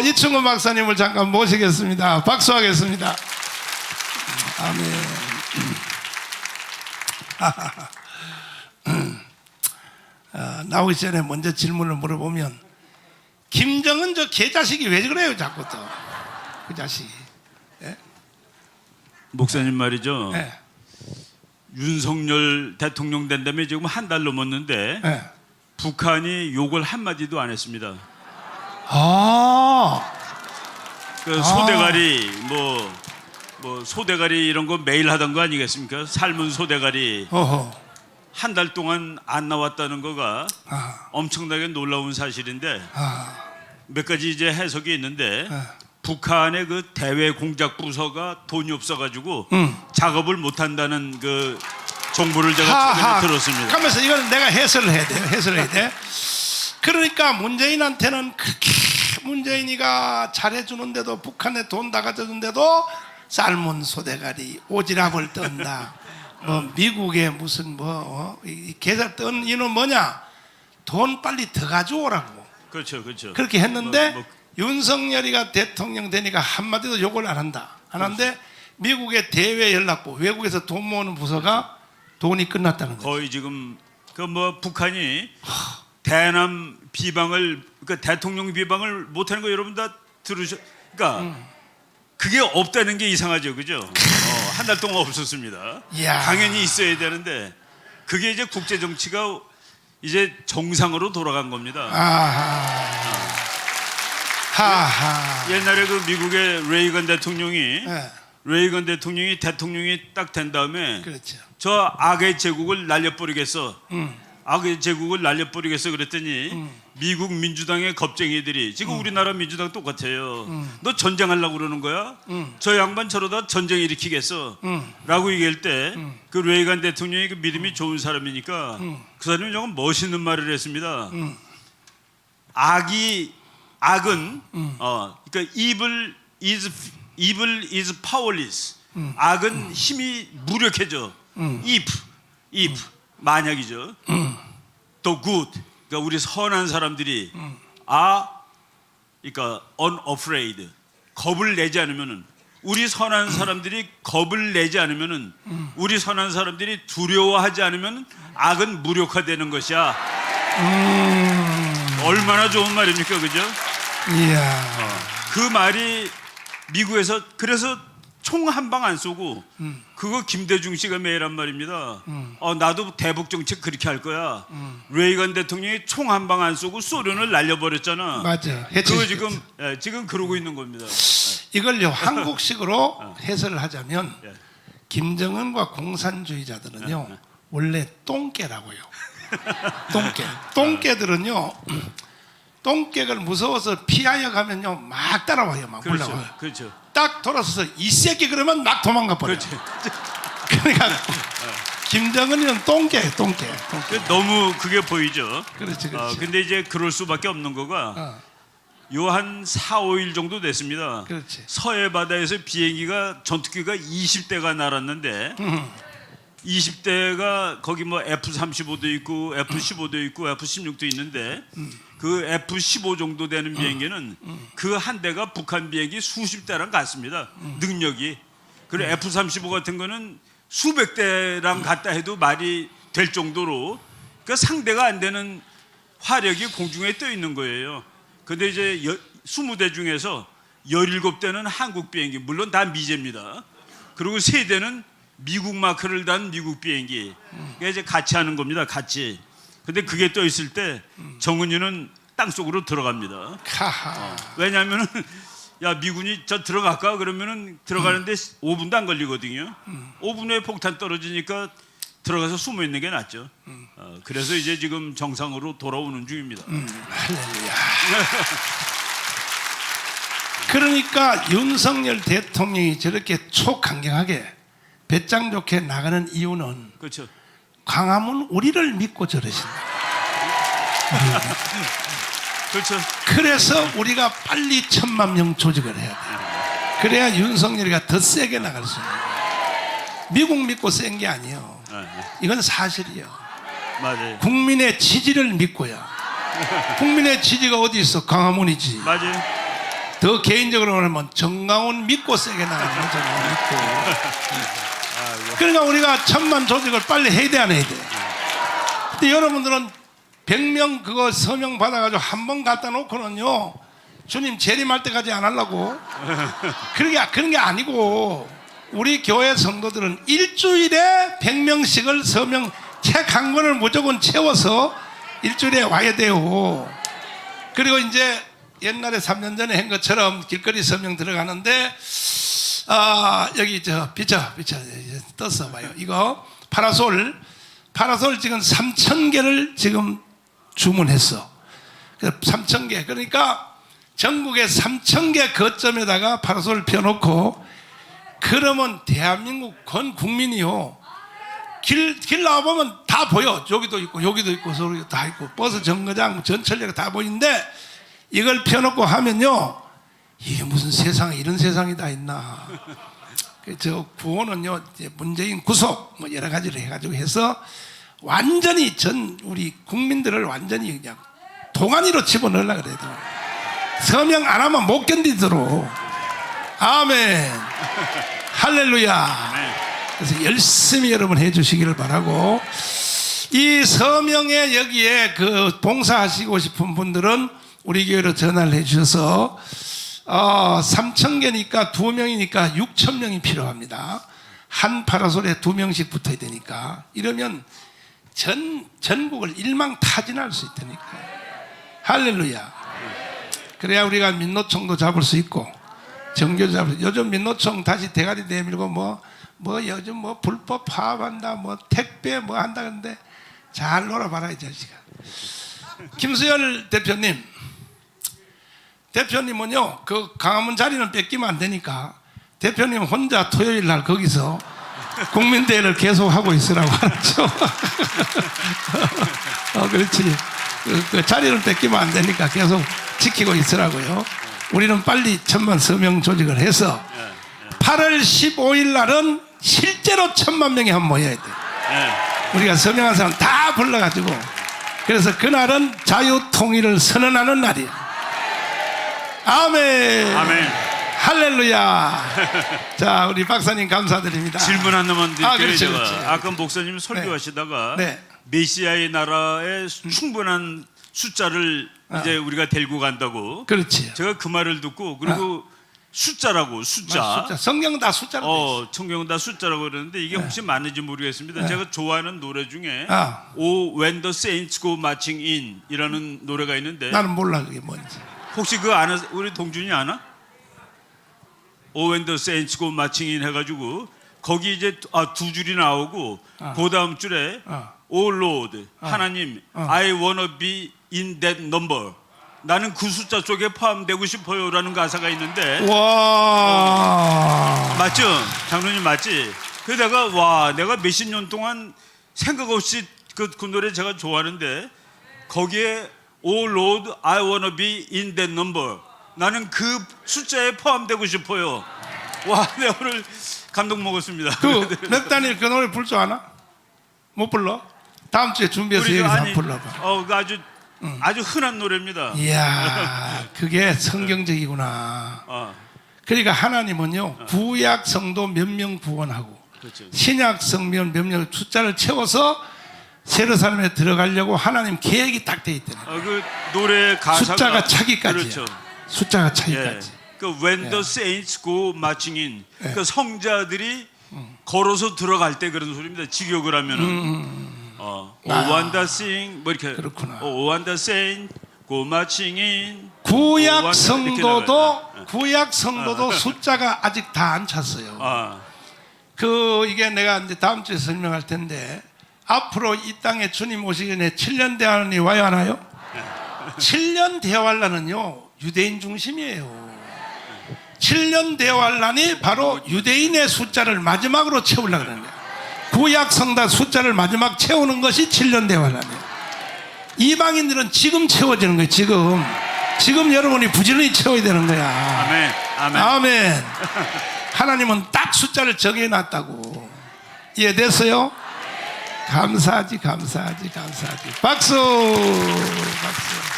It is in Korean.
어, 이충근 박사님을 잠깐 모시겠습니다. 박수하겠습니다. 아멘. 아, 나오기 전에 먼저 질문을 물어보면 김정은 저 개자식이 왜 그래요 자꾸 또 그 자식이 목사님 말이죠. 예, 윤석열 대통령 된 다음에 지금 한 달 넘었는데 예. 북한이 욕을 한 마디도 안 했습니다. 아, 그 아. 소대가리 뭐, 뭐 소대가리 이런 거 매일 하던 거 아니겠습니까? 삶은 소대가리 어허, 한 달 동안 안 나왔다는 거가 아, 엄청나게 놀라운 사실인데 아, 몇 가지 이제 해석이 있는데 예. 북한의 그 대외 공작 부서가 돈이 없어가지고 음. 작업을 못 한다는 그 정보를 제가. 최근에 들었습니다. 그러면서 이거는 내가 해설을 해야 돼요. 해설을 해야 돼. 그러니까 문재인한테는 그렇게 문재인이가 잘해주는데도 북한에 돈 다 가져준데도 삶은 소대가리 오지랖을 떤다. 뭐 미국의 무슨 뭐 어? 이 계좌 뜬 이는 뭐냐? 돈 빨리 더 가져오라고 그렇죠, 그렇죠. 그렇게 했는데 뭐, 뭐, 윤석열이가 대통령 되니까 한마디도 욕을 안 한다. 안 하는데 미국의 대외 연락부 외국에서 돈 모으는 부서가 돈이 끝났다는 거죠. 거의 지금 그 뭐 북한이 대남 비방을 그 대통령 비방을 못하는 거 여러분 다 들으셨? 그러니까 음. 그게 없다는 게 이상하죠, 그죠? 어, 한달 동안 없었습니다. 이야. 당연히 있어야 되는데 그게 이제 국제 정치가 이제 정상으로 돌아간 겁니다. 아하. 하하. 옛날에 그 미국의 레이건 대통령이 예, 레이건 대통령이 대통령이 딱 된 다음에 그렇죠. 저 악의 제국을 날려버리겠어. 음. 악의 제국을 날려버리겠어 그랬더니 미국 민주당의 겁쟁이들이 지금 음. 우리나라 민주당 똑같아요. 너 전쟁하려고 그러는 거야? 음. 저 양반 저러다 전쟁 일으키겠어. 음. 라고 얘기할 때 그 레이간 대통령이 그 믿음이 좋은 사람이니까 그 사람이 조금 멋있는 말을 했습니다. 음. 악이 악은 음. 어 그러니까 evil is evil is powerless. 음. 악은 힘이 무력해져. if if 만약이죠. the good 그러니까 우리 선한 사람들이 아 그러니까 unafraid 겁을 내지 않으면은 우리 선한 사람들이 겁을 내지 않으면은 우리 선한 사람들이 두려워하지 않으면 악은 무력화되는 것이야. 얼마나 좋은 말입니까, 그죠? 이야. 그 말이 미국에서 그래서 총 한 방 안 쏘고 그거 김대중 씨가 매일 한 말입니다. 어, 나도 대북 정책 그렇게 할 거야. 레이건 대통령이 총 한 방 안 쏘고 소련을 날려버렸잖아. 맞아. 그거. 지금 예, 지금 그러고 있는 겁니다. 이걸요 한국식으로 해설을 하자면 예. 김정은과 공산주의자들은요 원래 똥개라고요. 똥개. 똥개들은요 똥개를 무서워서 피하여 가면요 막 따라와요, 막 그렇죠, 올라와요. 그렇죠, 딱 돌아서서 이 새끼 그러면 막 도망가 버려. 그렇죠. 그러니까 김정은이는 똥개, 똥개, 똥개. 그 너무 그게 보이죠. 그렇지, 어, 그렇지. 근데 이제 그럴 수밖에 없는 거가 어, 요한 4, 5일 정도 됐습니다. 그렇지. 서해 바다에서 비행기가 전투기가 20대가 날았는데 음, 20대가 거기 뭐 F35도 있고 F15도 있고 F16도 있는데 그 F15 정도 되는 비행기는 그 한 대가 북한 비행기 수십 대랑 같습니다. 능력이. 그리고 F35 같은 거는 수백 대랑 같다 해도 말이 될 정도로 그 상대가 안 되는 화력이 공중에 떠 있는 거예요. 근데 이제 여, 20대 중에서 17대는 한국 비행기, 물론 다 미제입니다. 그리고 세 대는 미국 마크를 단 미국 비행기. 그러니까 이제 같이 하는 겁니다. 같이. 근데 그게 떠 있을 때 정은이는 땅 속으로 들어갑니다. 하하. 왜냐하면은 야 미군이 저 들어갈까 그러면은 들어가는데 5분도 안 걸리거든요. 5분 후에 폭탄 떨어지니까 들어가서 숨어 있는 게 낫죠. 어, 그래서 이제 지금 정상으로 돌아오는 중입니다. 할렐루야. 그러니까 윤석열 대통령이 저렇게 초강경하게 배짱 좋게 나가는 이유는 그렇죠. 광화문 우리를 믿고 저러신다. 그렇죠. 그래서 우리가 빨리 천만 명 조직을 해야 돼. 그래야 윤석열이가 더 세게 나갈 수 있는 거야. 미국 믿고 센 게 아니에요. 아, 네. 이건 사실이에요. 맞아요. 국민의 지지를 믿고야. 국민의 지지가 어디 있어? 광화문이지. 맞아요. 더 개인적으로 말하면 정강훈 믿고 세게 나가는 거죠. 믿고. 그러니까 우리가 천만 조직을 빨리 해야 돼, 안 해야 돼? 근데 여러분들은 100명 그거 서명 받아가지고 한 번 갖다 놓고는요, 주님 재림할 때까지 안 하려고. 그런 게, 그런 게 아니고, 우리 교회 성도들은 일주일에 100명씩을 서명, 책 한 권을 무조건 채워서 일주일에 와야 돼요. 그리고 이제 옛날에 3년 전에 한 것처럼 길거리 서명 들어가는데 아 여기 저 비춰 비춰. 떴어 봐요. 이거 파라솔. 파라솔 지금 3천 개를 지금 주문했어. 3천 개. 그러니까 전국에 3천 개 거점에다가 파라솔 펴놓고 그러면 대한민국 전 국민이요. 길, 길 나와보면 다 보여. 여기도 있고, 여기도 있고, 저기도 다 있고, 버스 정거장, 전철역 다 보이는데, 이걸 펴놓고 하면요, 이게 무슨 세상에 이런 세상이 다 있나. 그저 구호는요, 이제 문재인 구속, 뭐 여러 가지를 해가지고 해서, 완전히 전, 우리 국민들을 완전히 그냥 동안이로 집어넣으려고 그래요. 서명 안 하면 못 견디도록. 아멘. 할렐루야. 그래서 열심히 여러분 해주시기를 바라고 이 서명에 여기에 그 봉사하시고 싶은 분들은 우리 교회로 전화를 해주셔서 어, 3천 개니까 두 명이니까 6천 명이 필요합니다. 한 파라솔에 두 명씩 붙어야 되니까 이러면 전 전국을 일망타진할 수 있다니까. 할렐루야. 그래야 우리가 민노총도 잡을 수 있고 정교 잡을 수 요즘 민노총 다시 대가리 내밀고 뭐뭐 요즘 뭐 불법 파업한다 뭐 택배 뭐 한다 근데 잘 놀아봐라 이 자식아 김수열 대표님 대표님은요 그 강화문 자리는 뺏기면 안 되니까 대표님 혼자 토요일 날 거기서 국민대회를 계속 하고 있으라고 하죠 어 그렇지 그, 그 자리를 뺏기면 안 되니까 계속 지키고 있으라고요 우리는 빨리 천만 서명 조직을 해서 8월 15일 날은 실제로 천만 명이 한 모여야 돼. 예. 우리가 서명한 사람 다 불러가지고 그래서 그날은 자유 통일을 선언하는 날이야. 아멘. 아멘. 할렐루야. 자, 우리 박사님 감사드립니다. 질문 하나만 드릴게요. 아, 그렇지, 그렇지. 아까 목사님 설교하시다가 네. 메시아의 나라에 충분한 숫자를 이제 우리가 데리고 간다고. 그렇지. 제가 그 말을 듣고 그리고 숫자라고 숫자. 아, 숫자. 성경 다 숫자로. 어, 청경 다 숫자라고 그러는데 이게 혹시 맞는지 모르겠습니다. 제가 좋아하는 노래 중에 아. O When the Saints Go Marching In 이라는 노래가 있는데 나는 몰라 그게 뭔지. 혹시 그 아는 우리 동준이 아나? Go Marching In 해가지고 거기 이제 아, 두 줄이 나오고 그 다음 줄에 아. O Lord 하나님 I wanna be in that number 나는 그 숫자 쪽에 포함되고 싶어요라는 가사가 있는데 와. 맞죠? 장로님 맞지? 그러다가 와 내가 몇십 년 동안 생각 없이 그, 그 노래 제가 좋아하는데 거기에 Oh Lord I wanna be in that number 나는 그 숫자에 포함되고 싶어요 와 내가 오늘 감동 먹었습니다 그 몇 단일 그 노래 불줄 아나? 못 불러? 다음 주에 준비해서 여기서 아니, 불러봐. 어, 그 아주 아주 흔한 노래입니다 이야, 그게 성경적이구나. 어, 그러니까 하나님은요, 구약 성도 몇 명 구원하고, 그렇죠. 신약 성면 몇 명 숫자를 채워서 세르살렘에 들어가려고 하나님 계획이 딱돼 거예요. 어, 그 노래 가사가 숫자가 차기까지. 그렇죠 숫자가 예. 차기까지. 그 when the saints go marching in 그 성자들이 걸어서 들어갈 때 그런 소리입니다. 직역을 하면은 어, 아. O want the sing 뭐 이렇게 그렇구나. The saint go marching in 구약 오, 성도도, 이렇게 구약 성도도 숫자가 아직 다 안 찼어요. 아, 그 이게 내가 이제 다음 주에 설명할 텐데 앞으로 이 땅에 주님 오시기 전에 7년 대환란이 와야 하나요? 7년 대환란은요 유대인 중심이에요. 7년 대환란이 바로 유대인의 숫자를 마지막으로 채우려고 하는 거예요. 구약 성다 숫자를 마지막 채우는 것이 7년 대환란이에요. 이방인들은 지금 채워지는 거예요. 지금 지금 여러분이 부지런히 채워야 되는 거야. 아멘, 아멘. 아멘. 하나님은 딱 숫자를 정해놨다고. 이해됐어요? 감사하지, 감사하지, 감사하지. 박수! 박수.